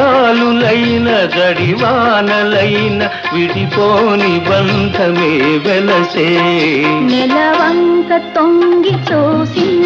గాలులైన జడివానలైన విడిపోని బంధమే వెలసే. నెలవంక తొంగి చూసి